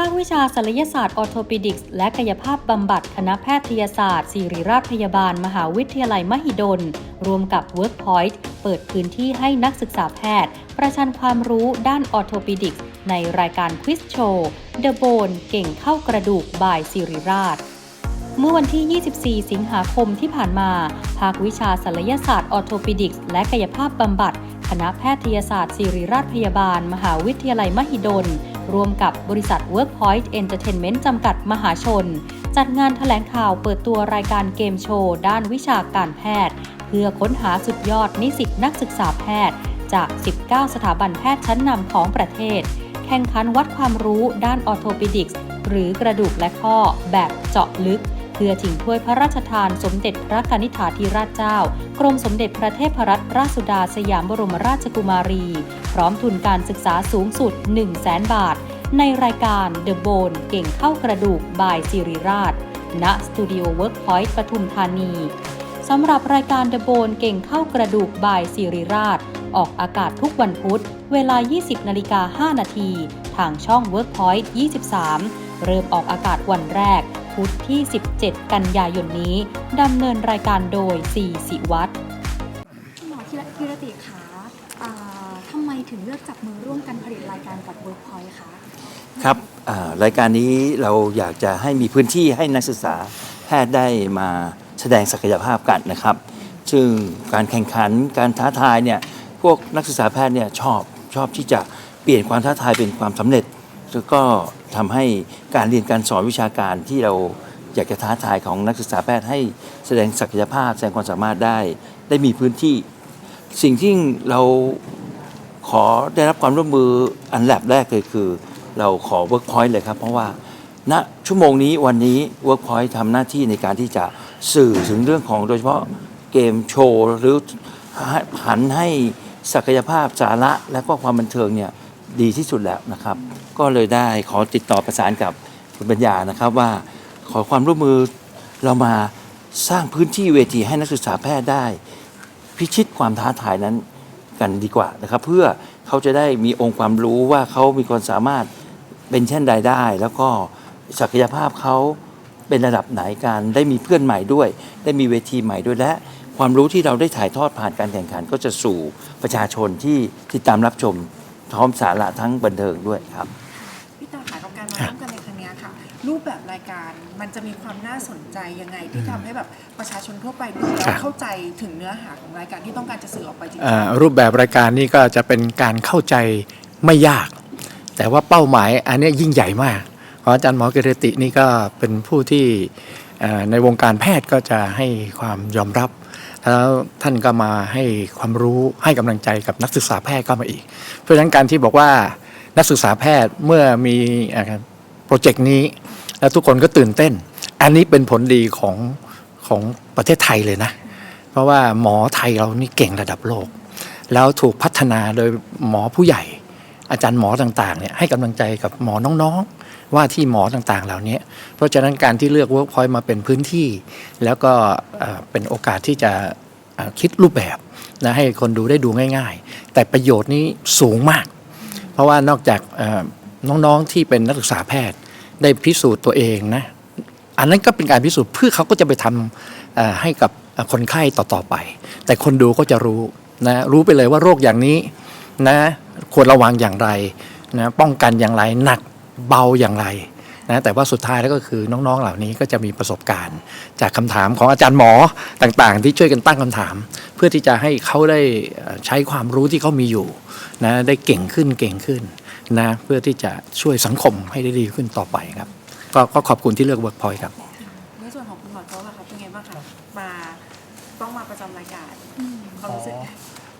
ภาควิชาศัลยศาสตร์ออร์โทปิดิกส์และกายภาพบำบัดคณะแพทยศาสตร์ศิริราชพยาบาล มหาวิทยาลัยมหิดล รวมกับ Workpoint เปิดพื้นที่ให้นักศึกษาแพทย์ ประชันความรู้ด้านออร์โทปิดิกส์ในรายการควิสโชว์ The Bone เก่งเข้ากระดูกบายศิริราชเมื่อวันที่ 24 สิงหาคมที่ผ่านมา ภาควิชาศัลยศาสตร์ออร์โทปิดิกส์และกายภาพบำบัด คณะแพทยศาสตร์ศิริราชพยาบาล มหาวิทยาลัยมหิดล ร่วมกับบริษัท Workpoint Entertainment จำกัดมหาชน จัดงานแถลงข่าวเปิดตัวรายการเกมโชว์ด้านวิชาการแพทย์ เพื่อค้นหาสุดยอดนิสิตนักศึกษาแพทย์จาก 19 สถาบันแพทย์ชั้นนำของประเทศ แข่งขันวัดความรู้ด้านออโทปิดิกส์หรือกระดูกและข้อแบบเจาะลึก เพื่อชิงถ้วยพระราชทานสมเด็จพระกนิษฐาธิราชเจ้า กรมสมเด็จพระเทพรัตนราชสุดาสยามบรมราชกุมารี พร้อมทุนการศึกษาสูงสุด 1 0 0 0 0แสนบาท ในรายการ The Bone เก่งเข้ากระดูกบายสิริราช ณสตูดิโอเวิร์กพอยต์ปทุมธานีสำหรับรายการ The Bone เก่งเข้ากระดูกบายสิริราช ออกอากาศทุกวันพุธ เวลา 20นาฬิกา5นาทีทางช่อง Workpoint 23 เริ่มออกอากาศวันแรก พุธที่ 17 กันยายนนี้ดำเนินรายการโดย4สิวัตรหมอคิรกิรติคะอ่าทำไมถึงเลือกจับมือร่วมกันผลิตรายการกับ Workpoint คะครับอ่ารายการนี้เราอยากจะให้มีพื้นที่ให้นักศึกษาแพทย์ได้มาแสดงศักยภาพกันนะครับ ซึ่งการแข่งขันการท้าทายเนี่ยพวกนักศึกษาแพทย์เนี่ยชอบชอบที่จะเปลี่ยนความท้าทายเป็นความสำเร็จ แล้วก็ ทำให้การเรียนการสอนวิชาการที่เราอยากจะท้าทายของนักศึกษาแพทย์ให้แสดงศักยภาพแสดงความสามารถได้ ได้มีพื้นที่ สิ่งที่เราขอได้รับความร่วมมืออันแรกแรกเลยคือ เราขอ Workpoint เลยครับ เพราะว่าณชั่วโมงนี้วันนี้ Workpoint ทำหน้าที่ในการที่จะสื่อถึงเรื่องของโดยเฉพาะเกมโชว์หรือหันให้ศักยภาพสาระและก็ความบันเทิงเนี่ย ดีที่สุดแล้วนะครับ ก็เลยได้ขอติดต่อประสานกับคุณปัญญานะครับว่าขอความร่วมมือเรามาสร้างพื้นที่เวทีให้นักศึกษาแพทย์ได้ พิชิตความท้าทายนั้นกันดีกว่านะครับ เพื่อเขาจะได้มีองค์ความรู้ว่าเขามีความสามารถเป็นเช่นใดได้ แล้วก็ศักยภาพเขาเป็นระดับไหนการได้มีเพื่อนใหม่ด้วย ได้มีเวทีใหม่ด้วยและความรู้ที่เราได้ถ่ายทอดผ่านการแข่งขัน ก็จะสู่ประชาชนที่ติดตามรับชม พร้อมสาระทั้งบันเทิงด้วยครับ พี่ตาค่ะกับการมาร่วมกันในครั้งเนี้ยค่ะ รูปแบบรายการมันจะมีความน่าสนใจยังไงที่ทำให้แบบประชาชนทั่วไปดูแล้วเข้าใจถึงเนื้อหาของรายการที่ต้องการจะสื่อออกไปจริงอ่ารูปแบบรายการนี้ก็จะเป็นการเข้าใจไม่ยาก แต่ว่าเป้าหมายอันเนี้ยยิ่งใหญ่มากเพราะอาจารย์หมอกิรตินี่ก็เป็นผู้ที่เอ่อในวงการแพทย์ก็จะให้ความยอมรับ แล้วท่านก็มาให้ความรู้ให้กำลังใจกับนักศึกษาแพทย์ก็มาอีก เพราะฉะนั้นการที่บอกว่านักศึกษาแพทย์เมื่อมีโปรเจกต์นี้ แล้วทุกคนก็ตื่นเต้น อันนี้เป็นผลดีของของประเทศไทยเลยนะ เพราะว่าหมอไทยเรานี่เก่งระดับโลก แล้วถูกพัฒนาโดยหมอผู้ใหญ่ อาจารย์หมอต่างๆเนี่ยให้กำลังใจกับหมอน้องๆ ว่าที่หมอต่างๆ เหล่านี้ เพราะฉะนั้นการที่เลือก Workpoint มาเป็นพื้นที่ แล้วก็เป็นโอกาสที่จะคิดรูปแบบนะให้คนดูได้ดูง่าย ๆ แต่ประโยชน์นี้สูงมาก เพราะว่านอกจากน้องๆที่เป็นนักศึกษาแพทย์ได้พิสูจน์ตัวเองนะอันนั้นก็เป็นการพิสูจน์เพื่อเขาก็จะไปทำเอ่อให้กับคนไข้ต่อๆไป แต่คนดูก็จะรู้นะรู้ไปเลยว่าโรคอย่างนี้นะควรระวังอย่างไรนะป้องกันอย่างไรหนัก เบาอย่างไรนะแต่ว่าสุดท้ายแล้วก็คือน้องๆเหล่านี้ก็จะมีประสบการณ์ จากคำถามของอาจารย์หมอต่างๆ ที่ช่วยกันตั้งคำถาม เพื่อที่จะให้เขาได้เอ่อใช้ความรู้ที่เขามีอยู่นะได้เก่งขึ้นเก่งขึ้นนะเพื่อที่จะช่วยสังคมให้ได้ดีขึ้นต่อไปครับก็ก็ขอบคุณที่เลือก Workpoint ครับๆในส่วนของคุณหมอโต๊ะล่ะคะเป็นไงบ้างคะมาต้องมาประจำรายการความรู้สึกอ๋อ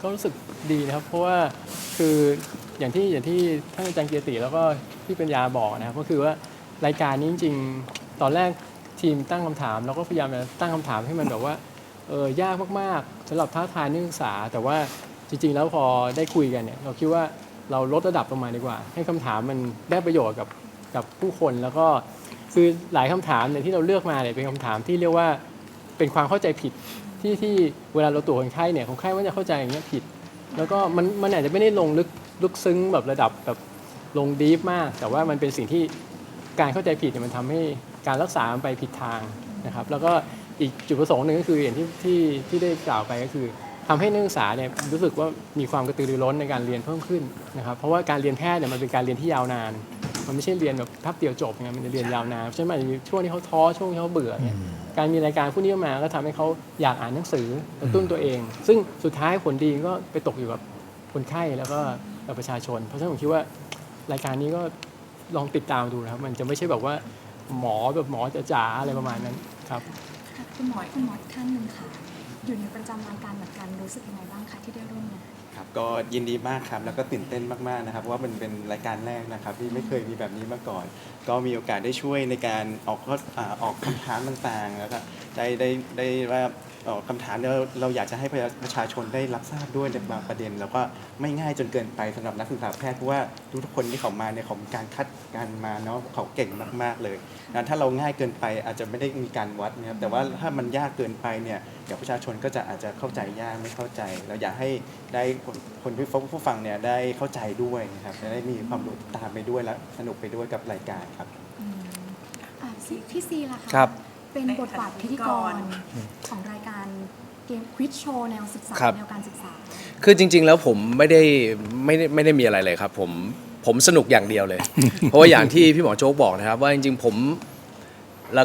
ก็รู้สึกดีนะครับ เพราะว่าคือ อย่างที่อย่างที่ท่านอาจารย์เกียรติแล้วก็พี่ปัญญาบอกนะครับก็คือว่ารายการนี้จริงๆ ตอนแรกทีมตั้งคำถามเราก็พยายามจะตั้งคำถามให้มันแบบว่าเออยากมากๆสำหรับท้าทายนักศึกษา แต่ว่าจริง ๆ แล้วพอได้คุยกันเนี่ยเราคิดว่าเราลดระดับลงมาดีกว่า ให้คำถามมันได้ประโยชน์กับกับผู้คนแล้วก็คือหลายคำถามเนี่ยที่เราเลือกมาเนี่ยเป็นคำถามที่เรียกว่าเป็นความเข้าใจผิดที่ที่เวลาเราตรวจคนไข้เนี่ยคนไข้มันจะเข้าใจอย่างเงี้ยผิด แล้วก็มันมันอาจจะไม่ได้ลงลึก ลึกซึ้งแบบระดับแบบลงดีฟมาก แต่ว่ามันเป็นสิ่งที่การเข้าใจผิดเนี่ยมันทำให้การรักษามันไปผิดทางนะครับ แล้วก็อีกจุดประสงค์หนึ่งก็คืออย่างที่ที่ที่ได้กล่าวไปก็คือทำให้นักศึกษาเนี่ยรู้สึกว่ามีความกระตือรือร้นในการเรียนเพิ่มขึ้นนะครับเพราะว่าการเรียนแพทย์เนี่ยมันเป็นการเรียนที่ยาวนาน มันไม่ใช่เรียนแบบแป๊บเดียวจบไงมันจะเรียนยาวนานใช่ไหมอาจจะมีช่วงที่เขาท้อช่วงที่เขาเบื่อเนี่ยการมีรายการพวกนี้มาก็ทำให้เขาอยากอ่านหนังสือกระตุ้นตัวเอง ซึ่งสุดท้ายผลดีก็ไปตกอยู่กับคนไข้แล้วก็ กับประชาชน เพราะฉะนั้นผมคิดว่ารายการนี้ก็ลองติดตามดูนะครับ มันจะไม่ใช่แบบว่าหมอแบบหมอจ๋าๆอะไรประมาณนั้นครับ ค่ะคุณหมอคุณหมออีกท่านหนึ่งค่ะ อยู่ในประจำรายการเหมือนกันรู้สึกยังไงบ้างคะที่ได้ร่วมงาน ครับก็ยินดีมากครับ แล้วก็ตื่นเต้นมากๆนะครับเพราะว่ามันเป็นรายการแรกนะครับ ที่ไม่เคยมีแบบนี้มาก่อน ก็มีโอกาสได้ช่วยในการออกข้ออ่าออกคำถามต่างๆแล้วก็ได้ได้ได้ว่าออก คำถามเราเราอยากจะให้ประชาชนได้รับทราบด้วยในบางประเด็น แล้วก็ไม่ง่ายจนเกินไปสำหรับนักศึกษาแพทย์เพราะว่าทุกๆคนที่เขามาเนี่ยเขามีการคัดการมาเนาะเขาเก่งมาก ๆเลยนะถ้าเราง่ายเกินไปอาจจะไม่ได้มีการวัดนะครับแต่ว่าถ้ามันยากเกินไปเนี่ยเดี๋ยวประชาชนก็จะอาจจะเข้าใจยากไม่เข้าใจ เราอยากให้ได้คนคนที่ผู้ฟังเนี่ยได้เข้าใจด้วยนะครับจะได้มีความรู้ตามไปด้วยและสนุกไปด้วยกับรายการครับอะซีพี่ซีล่ะคะครับ เป็นบทบาทพิธีกรของรายการเกมควิดโชว์แนวศึกษาครับ แนวการศึกษา คือจริง ๆ แล้วผมไม่ได้ไม่ได้ไม่ได้มีอะไรเลยครับ ผมผมสนุกอย่างเดียวเลย เพราะว่าอย่างที่พี่หมอโจ๊กบอกนะครับ ว่าจริง ๆ ผมเรา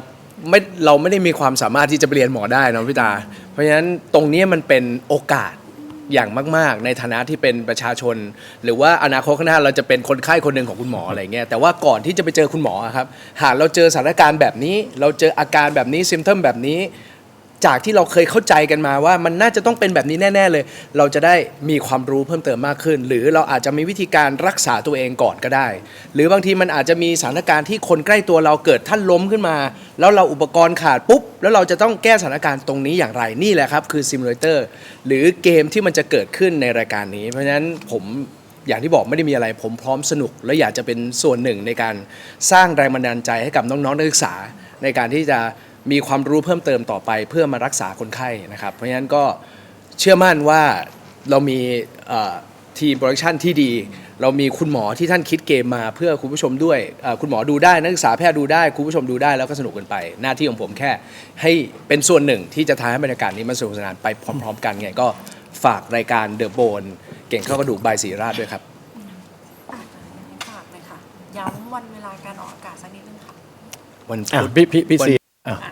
ไม่เราไม่ได้มีความสามารถที่จะไปเรียนหมอได้นะพี่ตา เพราะฉะนั้นตรงนี้มันเป็นโอกาส อย่างมาก ๆ ในฐานะที่เป็นประชาชน หรือว่าอนาคตข้างหน้าเราจะเป็นคนไข้คนหนึ่งของคุณหมออะไรเงี้ยแต่ว่าก่อนที่จะไปเจอคุณหมอครับหากเราเจอสถานการณ์แบบนี้ เราเจออาการแบบนี้ซิมเทมแบบนี้ จากที่เราเคยเข้าใจกันมาว่ามันน่าจะต้องเป็นแบบนี้แน่ ๆ เลย เราจะได้มีความรู้เพิ่มเติมมากขึ้น หรือเราอาจจะมีวิธีการรักษาตัวเองก่อนก็ได้ หรือบางทีมันอาจจะมีสถานการณ์ที่คนใกล้ตัวเราเกิดท่านล้มขึ้นมา แล้วเราอุปกรณ์ขาดปุ๊บ แล้วเราจะต้องแก้สถานการณ์ตรงนี้อย่างไรนี่แหละครับคือซิมูเลเตอร์หรือเกมที่มันจะเกิดขึ้นในรายการนี้ เพราะฉะนั้นผมอย่างที่บอกไม่ได้มีอะไร ผมพร้อมสนุก และอยากจะเป็นส่วนหนึ่งในการสร้างแรงบันดาลใจให้กับน้องๆนักศึกษาในการที่จะ มีความรู้เพิ่มเติมต่อไปเพื่อมารักษาคนไข้นะครับ เพราะฉะนั้นก็เชื่อมั่นว่าเรามีเอ่อทีมโปรดักชันที่ดี เรามีคุณหมอที่ท่านคิดเกมมาเพื่อคุณผู้ชมด้วยเอ่อคุณหมอดูได้นักศึกษาแพทย์ดูได้ คุณผู้ชมดูได้แล้วก็สนุกกันไป หน้าที่ของผมแค่ ให้เป็นส่วนหนึ่งที่จะทำให้บรรยากาศนี้มันสนุกสนานไปพร้อม ๆ กันไงก็ฝากรายการเดอะโบนเก่งเข้ากระดูกบายศรีราชด้วยครับฝากเลยค่ะย้ำวันเวลาการออกอากาศสักนิดนึงค่ะวันอะพุธพี่พี่พี่ซี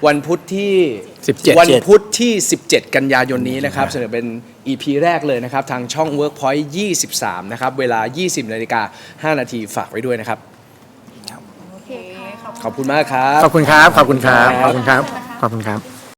วันพุธที่ 17 วันพุธที่ 17 กันยายนนี้นะครับเสนอเป็น EP แรกเลยนะครับ ทางช่อง Workpoint 23 นะครับ เวลา 20นาฬิกา5นาทีฝากไว้ด้วยนะครับโอเคขอบคุณขอบคุณมากครับ ขอบคุณครับ ขอบคุณครับ ขอบคุณครับ ขอบคุณครับ